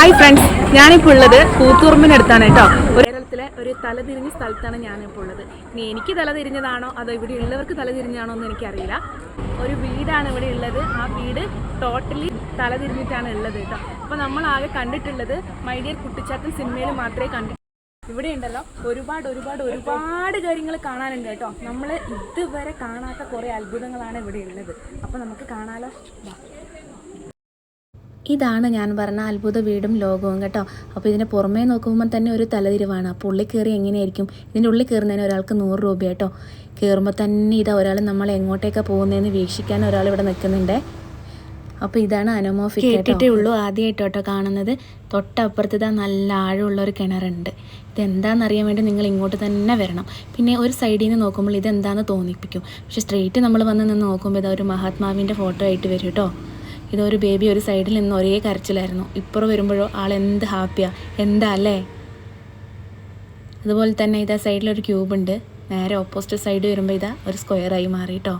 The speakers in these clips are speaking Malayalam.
ഹായ് ഫ്രണ്ട്സ് ഞാനിപ്പോൾ ഉള്ളത് കൂത്തുറുമ്പിനടുത്താണ് കേട്ടോ. കേരളത്തിലെ ഒരു തലതിരിഞ്ഞ സ്ഥലത്താണ് ഞാനിപ്പോൾ ഉള്ളത്. ഇനി എനിക്ക് തലതിരിഞ്ഞതാണോ അതോ ഇവിടെ ഉള്ളവർക്ക് തലതിരിഞ്ഞാണോ എന്ന് എനിക്കറിയില്ല. ഒരു വീടാണ് ഇവിടെ ഉള്ളത്. ആ വീട് ടോട്ടലി തലതിരിഞ്ഞിട്ടാണ് ഉള്ളത് കേട്ടോ. അപ്പോൾ നമ്മൾ ആകെ കണ്ടിട്ടുള്ളത് മൈഡിയർ കുട്ടിച്ചാത്തൻ സിനിമയിൽ മാത്രമേ കണ്ടിട്ടുള്ളൂ ഇവിടെ ഉണ്ടല്ലോ. ഒരുപാട് ഒരുപാട് ഒരുപാട് കാര്യങ്ങൾ കാണാനുണ്ട് കേട്ടോ. നമ്മൾ ഇതുവരെ കാണാത്ത കുറേ അത്ഭുതങ്ങളാണ് ഇവിടെ ഉള്ളത്. അപ്പോൾ നമുക്ക് കാണാലോ. ഇതാണ് ഞാൻ പറഞ്ഞ അത്ഭുത വീടും ലോകവും കേട്ടോ. അപ്പോൾ ഇതിനെ പുറമേ നോക്കുമ്പോൾ തന്നെ ഒരു തലതിരിവാണ്. അപ്പോൾ ഉള്ളിൽ കയറി എങ്ങനെയായിരിക്കും? ഇതിന്റെ ഉള്ളിൽ കയറുന്നതിന് ഒരാൾക്ക് നൂറ് രൂപ കേട്ടോ. കയറുമ്പോൾ തന്നെ ഇതാ ഒരാൾ നമ്മൾ എങ്ങോട്ടേക്കാണ് പോകുന്നതെന്ന് വീക്ഷിക്കാൻ ഒരാൾ ഇവിടെ നിൽക്കുന്നുണ്ട്. അപ്പോൾ ഇതാണ് അനോമോഫിക് കേട്ടിട്ടേ ഉള്ളൂ ആദ്യമായിട്ട് കേട്ടോ കാണുന്നത്. തൊട്ടപ്പുറത്ത് ഇതാ നല്ല ആഴമുള്ള ഒരു കിണറുണ്ട്. ഇതെന്താണെന്നറിയാൻ വേണ്ടി നിങ്ങൾ ഇങ്ങോട്ട് തന്നെ വരണം. പിന്നെ ഒരു സൈഡിൽ നിന്ന് നോക്കുമ്പോൾ ഇതെന്താണെന്ന് തോന്നിപ്പിക്കും. പക്ഷേ സ്ട്രെയിറ്റ് നമ്മൾ വന്ന് നിന്ന് നോക്കുമ്പോൾ ഇതാ ഒരു മഹാത്മാവിന്റെ ഫോട്ടോ ആയിട്ട് വരും കേട്ടോ. ഇതൊരു ബേബി ഒരു സൈഡിൽ നിന്ന് ഒരേ കരച്ചിലായിരുന്നു. ഇപ്പുറം വരുമ്പോഴോ ആൾ എന്ത് ഹാപ്പിയാ എന്താ അല്ലേ? അതുപോലെ തന്നെ ഇതാ ഒരു ക്യൂബ് ഉണ്ട്. നേരെ ഓപ്പോസിറ്റ് സൈഡ് വരുമ്പോൾ ഇതാ ഒരു സ്ക്വയറായി മാറി കേട്ടോ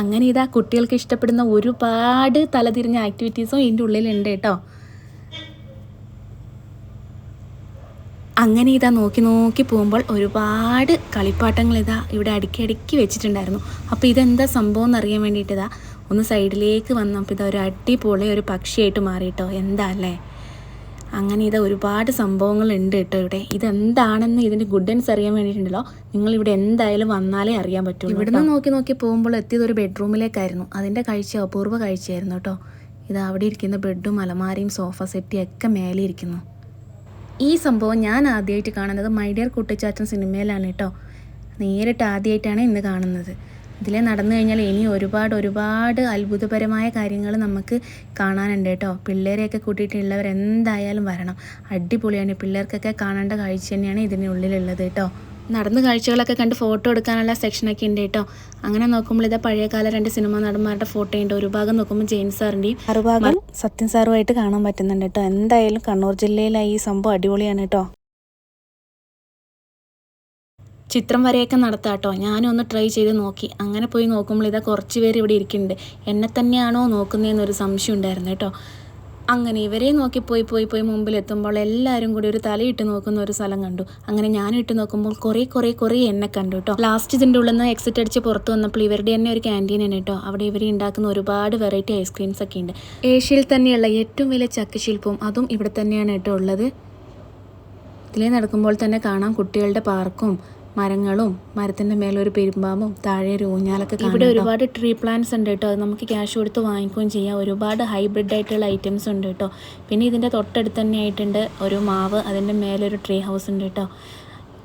അങ്ങനെ ഇതാ കുട്ടികൾക്ക് ഇഷ്ടപ്പെടുന്ന ഒരുപാട് തലതിരിഞ്ഞ ആക്ടിവിറ്റീസും ഇതിന്റെ ഉള്ളിലുണ്ട് കേട്ടോ അങ്ങനെ ഇതാ നോക്കി നോക്കി പോകുമ്പോൾ ഒരുപാട് കളിപ്പാട്ടങ്ങൾ ഇതാ ഇവിടെ അടുക്കി അടുക്കി വെച്ചിട്ടുണ്ടായിരുന്നു. അപ്പോൾ ഇതെന്താ സംഭവം എന്നറിയാൻ വേണ്ടിയിട്ട് ഇതാ ഒന്ന് സൈഡിലേക്ക് വന്നപ്പോൾ ഇതാ ഒരു അടിപൊളി ഒരു പക്ഷിയായിട്ട് മാറിയിട്ടോ. എന്താ അല്ലേ? അങ്ങനെ ഇത് ഒരുപാട് സംഭവങ്ങളുണ്ട് കേട്ടോ ഇവിടെ. ഇതെന്താണെന്ന് ഇതിന്റെ ഗുഡൻസ് അറിയാൻ വേണ്ടിയിട്ടുണ്ടല്ലോ. നിങ്ങൾ ഇവിടെ എന്തായാലും വന്നാലേ അറിയാൻ പറ്റുള്ളൂ ഇവിടുന്ന് നോക്കി നോക്കി പോകുമ്പോൾ എത്തിയത് ഒരു ബെഡ്റൂമിലേക്കായിരുന്നു. അതിന്റെ കാഴ്ച അപൂർവ കാഴ്ചയായിരുന്നു കേട്ടോ. ഇത് അവിടെ ഇരിക്കുന്ന ബെഡും അലമാരയും സോഫ സെറ്റിയും ഒക്കെ മേലെ ഇരിക്കുന്നു. ഈ സംഭവം ഞാൻ ആദ്യമായിട്ട് കാണുന്നത് മൈഡിയർ ഡിയർ കുട്ടിച്ചാച്ചൻ സിനിമയിലാണ് കേട്ടോ. നേരിട്ട് ആദ്യമായിട്ടാണ് ഇന്ന് കാണുന്നത്. ഇതിൽ നടന്നു കഴിഞ്ഞാൽ ഇനി ഒരുപാട് ഒരുപാട് അത്ഭുതപരമായ കാര്യങ്ങൾ നമുക്ക് കാണാനുണ്ട് കേട്ടോ. പിള്ളേരെയൊക്കെ കൂട്ടിയിട്ടുള്ളവർ എന്തായാലും വരണം. അടിപൊളിയാണ്. പിള്ളേർക്കൊക്കെ കാണേണ്ട കാഴ്ച തന്നെയാണ് ഇതിനുള്ളിലുള്ളത് കേട്ടോ. നടന്ന് കാഴ്ചകളൊക്കെ കണ്ട് ഫോട്ടോ എടുക്കാനുള്ള സെക്ഷനൊക്കെ ഉണ്ട് കേട്ടോ. അങ്ങനെ നോക്കുമ്പോൾ ഇതാ പഴയകാല രണ്ട് സിനിമ നടന്മാരുടെ ഫോട്ടോ ഉണ്ട്. ഒരു ഭാഗം നോക്കുമ്പോൾ ജെയിൻ സാറിന്റെയും മറുഭാഗം സത്യൻ സാറുമായിട്ട് കാണാൻ പറ്റുന്നുണ്ട് കേട്ടോ. എന്തായാലും കണ്ണൂർ ജില്ലയിലെ ഈ സംഭവം അടിപൊളിയാണ് കേട്ടോ. ചിത്രം വരെയൊക്കെ നടത്താം കേട്ടോ. ഞാനൊന്ന് ട്രൈ ചെയ്ത് നോക്കി. അങ്ങനെ പോയി നോക്കുമ്പോൾ ഇതാ കുറച്ച് പേര് ഇവിടെ ഇരിക്കുന്നുണ്ട്. എന്നെ തന്നെയാണോ നോക്കുന്നതെന്നൊരു സംശയം ഉണ്ടായിരുന്നു കേട്ടോ. അങ്ങനെ ഇവരെ നോക്കി പോയി പോയി പോയി മുമ്പിൽ എത്തുമ്പോൾ എല്ലാവരും കൂടി ഒരു തലയിട്ട് നോക്കുന്ന ഒരു സ്ഥലം കണ്ടു. അങ്ങനെ ഞാൻ ഇട്ട് നോക്കുമ്പോൾ കുറേ കുറേ കുറേ എന്നെ കണ്ടു കേട്ടോ. ലാസ്റ്റ് ഇതിന്റെ ഉള്ളിൽ നിന്ന് എക്സിറ്റ് അടിച്ച് പുറത്ത് വന്നപ്പോൾ ഇവരുടെ തന്നെ ഒരു ക്യാന്റീൻ ആണ് കേട്ടോ. അവിടെ ഇവർ ഉണ്ടാക്കുന്ന ഒരുപാട് വെറൈറ്റി ഐസ്ക്രീംസ് ഒക്കെ ഉണ്ട്. ഏഷ്യയിൽ തന്നെയുള്ള ഏറ്റവും വലിയ ചക്കശില്പവും അതും ഇവിടെ തന്നെയാണ് കേട്ടോ ഉള്ളത്. ഇതിലേ നടക്കുമ്പോൾ തന്നെ കാണാം കുട്ടികളുടെ പാർക്കും മരങ്ങളും മരത്തിന്റെ മേലെ ഒരു പെരുമ്പാമ്പും താഴെ ഒരു ഊഞ്ഞാലൊക്കെ ഇവിടെ ഒരുപാട് ട്രീ പ്ലാന്റ്സ് ഉണ്ട് കേട്ടോ. അത് നമുക്ക് ക്യാഷ് കൊടുത്ത് വാങ്ങിക്കുകയും ചെയ്യാം. ഒരുപാട് ഹൈബ്രിഡ് ആയിട്ടുള്ള ഐറ്റംസ് ഉണ്ട് കേട്ടോ. പിന്നെ ഇതിന്റെ തൊട്ടടുത്ത് തന്നെ ആയിട്ടുണ്ട് ഒരു മാവ്. അതിന്റെ മേലെ ഒരു ട്രീ ഹൗസ് ഉണ്ട് കേട്ടോ.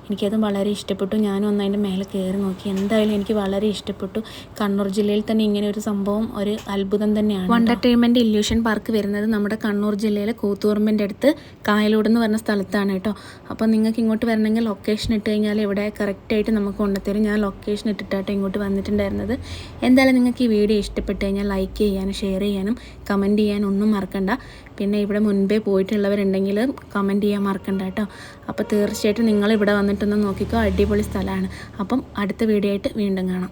എനിക്കത് വളരെ ഇഷ്ടപ്പെട്ടു. ഞാനും ഒന്ന് അതിന്റെ മേലെ കയറി നോക്കി. എന്തായാലും എനിക്ക് വളരെ ഇഷ്ടപ്പെട്ടു. കണ്ണൂർ ജില്ലയിൽ തന്നെ ഇങ്ങനെ ഒരു സംഭവം ഒരു അത്ഭുതം തന്നെയാണ് വണ്ടർടൈൻമെന്റ് ഇല്യൂഷൻ പാർക്ക് വരുന്നത് നമ്മുടെ കണ്ണൂർ ജില്ലയിലെ കൂത്തുപറമ്പിന്റെ അടുത്ത് കായലോട് എന്ന് പറഞ്ഞ സ്ഥലത്താണ് കേട്ടോ. അപ്പോൾ നിങ്ങൾക്ക് ഇങ്ങോട്ട് വരണമെങ്കിൽ ലൊക്കേഷൻ ഇട്ട് കഴിഞ്ഞാൽ ഇവിടെ കറക്റ്റായിട്ട് നമുക്ക് കൊണ്ടുത്തരും ഞാൻ ലൊക്കേഷൻ ഇട്ടിട്ടാട്ടോ ഇങ്ങോട്ട് വന്നിട്ടുണ്ടായിരുന്നത്. എന്തായാലും നിങ്ങൾക്ക് ഈ വീഡിയോ ഇഷ്ടപ്പെട്ട് കഴിഞ്ഞാൽ ലൈക്ക് ചെയ്യാനും ഷെയർ ചെയ്യാനും കമന്റ് ചെയ്യാനും ഒന്നും മറക്കണ്ട. പിന്നെ ഇവിടെ മുൻപേ പോയിട്ടുള്ളവരുണ്ടെങ്കിൽ കമന്റ് ചെയ്യാൻ മറക്കണ്ട കേട്ടോ. അപ്പോൾ തീർച്ചയായിട്ടും നിങ്ങൾ ഇവിടെ വന്നിട്ടൊന്ന് നോക്കിക്കോ. അടിപൊളി സ്ഥലമാണ്. അപ്പം അടുത്ത വീഡിയോ ആയിട്ട് വീണ്ടും കാണാം.